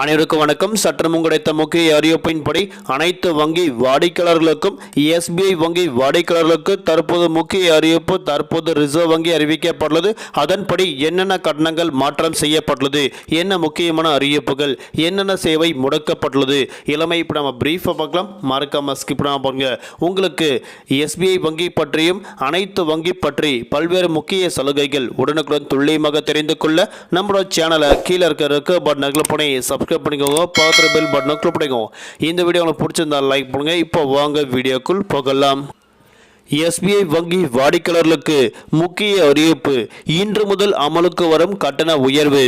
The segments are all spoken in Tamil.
அனைவருக்கும் வணக்கம். சற்றும் கிடைத்த முக்கிய அறிவிப்பின்படி அனைத்து வங்கி வாடிக்கையாளர்களுக்கும் எஸ்பிஐ வங்கி வாடிக்கையாளர்களுக்கு தற்போது முக்கிய அறிவிப்பு தற்போது ரிசர்வ் வங்கி அறிவிக்கப்பட்டுள்ளது. அதன்படி என்னென்ன கட்டணங்கள் மாற்றம் செய்யப்பட்டுள்ளது? என்ன முக்கியமான அறிவிப்புகள்? என்னென்ன சேவை முடக்கப்பட்டுள்ளது? இளமை இப்போ நம்ம பிரீஃபாக பார்க்கலாம். மறக்காம ஸ்கிப் பாருங்க உங்களுக்கு எஸ்பிஐ வங்கி பற்றியும் அனைத்து வங்கி பற்றி பல்வேறு முக்கிய சலுகைகள் உடனுக்குடன் துல்லியமாக தெரிந்து கொள்ள நம்மளோட சேனலை கீழே இருக்க இருக்க நகலப்பனை சப் சப்ஸ்கிரைப் பண்ணிக்கோங்க பக்கத்தில் பெல் பட்டனை கிளிக் பண்ணிக்கோங்க. இந்த வீடியோ உங்களுக்கு பிடிச்சிருந்தா லைக் பண்ணுங்கள் இப்போ வாங்க வீடியோக்குள் போகலாம். எஸ்பிஐ வங்கி வாடிக்கையாளர்களுக்கு முக்கிய அறிவிப்பு. இன்று முதல் அமலுக்கு வரும் கட்டண உயர்வு.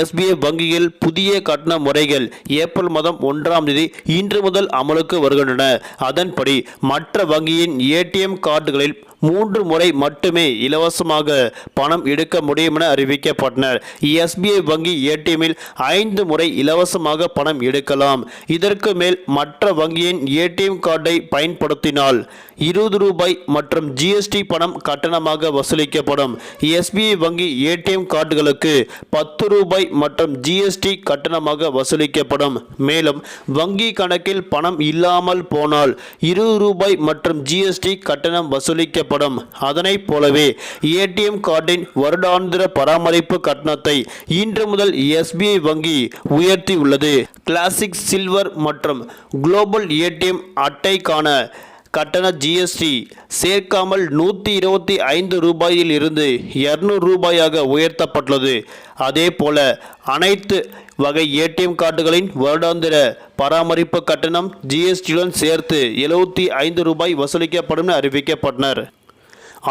எஸ்பிஐ வங்கியில் புதிய கட்டண முறைகள் ஏப்ரல் மாதம் ஒன்றாம் தேதி இன்று முதல் அமலுக்கு வருகின்றன. அதன்படி மற்ற வங்கியின் ஏடிஎம் கார்டுகளில் மூன்று முறை மட்டுமே இலவசமாக பணம் எடுக்க முடியும் என அறிவிக்கப்பட்டனர். எஸ்பிஐ வங்கி ஏடிஎம்மில் ஐந்து முறை இலவசமாக பணம் எடுக்கலாம். இதற்கு மேல் மற்ற வங்கியின் ஏடிஎம் கார்டை பயன்படுத்தினால் இருபது ரூபாய் மற்றும் ஜிஎஸ்டி பணம் கட்டணமாக வசூலிக்கப்படும். எஸ்பிஐ வங்கி ஏடிஎம் கார்டுகளுக்கு பத்து ரூபாய் மற்றும் ஜிஎஸ்டி கட்டணமாக வசூலிக்கப்படும். மேலும் வங்கி கணக்கில் பணம் இல்லாமல் போனால் இருபது ரூபாய் மற்றும் ஜிஎஸ்டி கட்டணம் வசூலிக்கப்படும் அதனைப் போலவே ஏடிஎம் கார்டின் வருடாந்திர பராமரிப்பு கட்டணத்தை இன்று முதல் எஸ்பிஐ வங்கி உயர்த்தியுள்ளது. கிளாசிக் சில்வர் மற்றும் குளோபல் ஏடிஎம் அட்டைக்கான கட்டண ஜிஎஸ்டி சேர்க்காமல் நூற்றி இருபத்தி ஐந்து ரூபாயில் இருந்து இரநூறு ரூபாயாக உயர்த்தப்பட்டுள்ளது. அதே போல அனைத்து வகை ஏடிஎம் கார்டுகளின் வருடாந்திர பராமரிப்பு கட்டணம் ஜிஎஸ்டியுடன் சேர்த்து எழுபத்தி ஐந்து ரூபாய் வசூலிக்கப்படும் என அறிவிக்கப்பட்டனர்.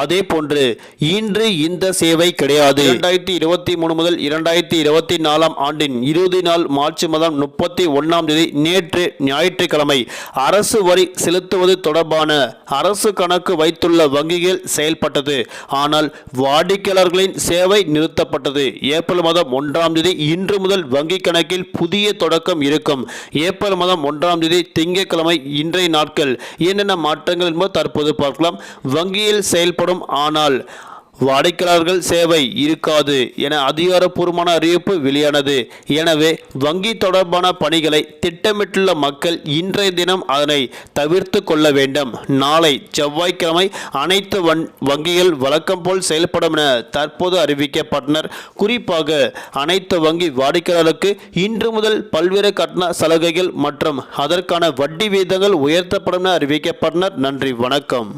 அதே போன்று இன்று இந்த சேவை கிடையாது. இரண்டாயிரத்தி இருபத்தி மூணு முதல் இரண்டாயிரத்தி இருபத்தி நாலாம் ஆண்டின் இறுதி நாள் மார்ச் மாதம் முப்பத்தி ஒன்றாம் தேதி நேற்று ஞாயிற்றுக்கிழமை அரசு வரி செலுத்துவது தொடர்பான அரசு கணக்கு வைத்துள்ள வங்கிகள் செயல்பட்டது. ஆனால் வாடிக்கையாளர்களின் சேவை நிறுத்தப்பட்டது. ஏப்ரல் மாதம் ஒன்றாம் தேதி இன்று முதல் வங்கி கணக்கில் புதிய தொடக்கம் இருக்கும். ஏப்ரல் மாதம் ஒன்றாம் தேதி திங்கட்கிழமை இன்றைய நாட்கள் என்னென்ன மாற்றங்கள் என்பது தற்போது பார்க்கலாம். வங்கியில் செயல்படும் ஆனால் வாடிக்கையாளர்கள் சேவை இருக்காது என அதிகாரப்பூர்வமான அறிவிப்பு வெளியானது. எனவே வங்கி தொடர்பான பணிகளை திட்டமிட்டுள்ள மக்கள் இன்றைய தினம் அதனை தவிர்த்து கொள்ள வேண்டும். நாளை செவ்வாய்க்கிழமை அனைத்து வன் வங்கிகள் வழக்கம் போல் செயல்படும் என தற்போது அறிவிக்கப்பட்டனர். குறிப்பாக அனைத்து வங்கி வாடிக்கையாளருக்கு இன்று முதல் பல்வேறு கட்டண சலுகைகள் மற்றும் அதற்கான வட்டி வீதங்கள் உயர்த்தப்படும் என அறிவிக்கப்பட்டனர். நன்றி வணக்கம்.